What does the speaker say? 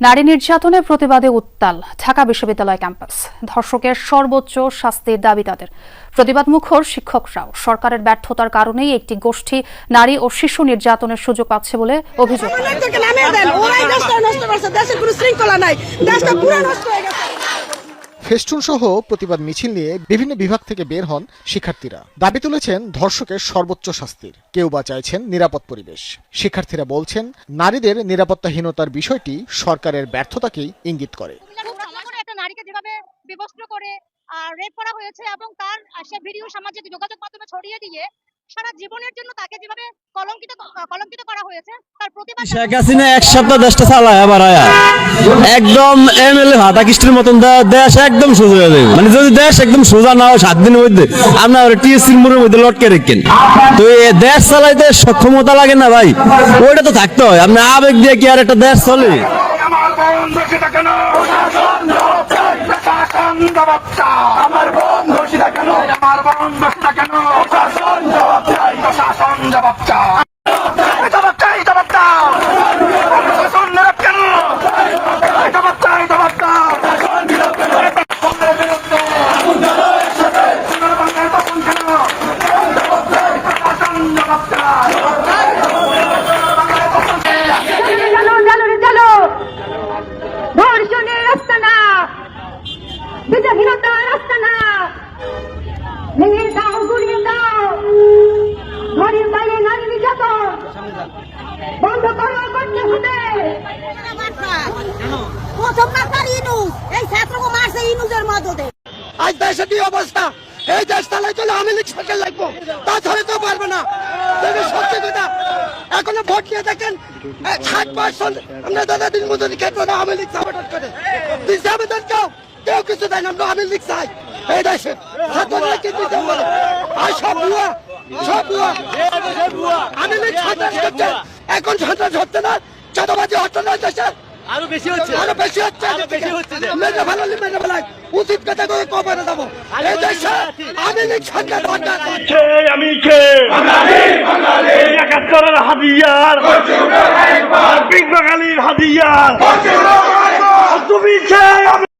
নারী নির্যাতনের প্রতিবাদে উত্তাল ঢাকা বিশ্ববিদ্যালয় ক্যাম্পাস। ধর্ষকের সর্বোচ্চ শাস্তির দাবি তাদের। প্রতিবাদ মুখর শিক্ষকরাও। সরকারের ব্যর্থতার কারণেই একটি গোষ্ঠী নারী ও শিশু নির্যাতনের সুযোগ পাচ্ছে বলে অভিযোগ ফেস্টুন সহ প্রতিবাদ মিছিল নিয়ে বিভিন্ন বিভাগ থেকে বের হন শিক্ষার্থীরা। দাবি তুলেছেন ধর্ষকের সর্বোচ্চ শাস্তির। কেউ বা চাইছেন নিরাপদ পরিবেশ। শিক্ষার্থীরা বলছেন, নারীদের নিরাপত্তাহীনতার বিষয়টি সরকারের ব্যর্থতাকেই ইঙ্গিত করে। নারীকে করে রেপ করা হয়েছে এবং তার, সে ভিডিও সামাজিক যোগাযোগ মাধ্যমে ছড়িয়ে দিয়ে সারা জীবনের জন্য তাকে যেভাবে কলঙ্কিত কলঙ্কিত করা হয়েছে তার প্রতিবাদ শেখ হাসিনা এক সপ্তাহ দেশটা চালায় আবার আয়া। একদম এমএলএ ভাতা কিস্টির মতন দেশ একদম সোজা হয়ে যাবে। মানে যদি দেশ একদম সোজা না হয় সাত দিনের মধ্যে আপনার টিএসসির মোড়ের মধ্যে লটকে রেখেন। তো এই দেশ চালাইতে সক্ষমতা লাগে না ভাই। ওইটা তো থাকতে হয়। আপনি আবেগ দিয়ে কি আর একটা দেশ চলে? আমার কেন? আমার কেন? বিচারহীনতার রাস্তা না। ভেঙে দাও গুড়িয়ে দাও। ঘরের বাইরে নারী নির্যাতন। বন্ধ করো, করতে হবে। আজ কি অবস্থা? এই দেশ চালাই চলে আমি সরকার লাগবো। তাছাড়া তো পারবে না। সত্যি কথা, এখনও ভোট নিয়ে দেখেন ষাট পার্সেন্ট, আমরা দাদা দিন মজুরি না, আমি লীগ সাপোর্ট কেউ কিছু দেয় না আমি লীগ চাই। এই দেশে ছাত্ররা কি দিতে বলে আর সব ভুয়া সব ভুয়া। আমি লীগ সন্ত্রাস করছে। এখন সন্ত্রাস হচ্ছে না চাঁদাবাজি হচ্ছে না দেশে। আরও বেশি হচ্ছে। আরও বেশি হচ্ছে আরও বেশি হচ্ছে মেরে ফেলালি মেরে ফেলাই উচিত কথা করে কবরে দেবো? এই দেশে আমি দরকার কে একাত্তরের হাদিয়ার বিগ বাঙালির হাদিয়ার তুমি কে?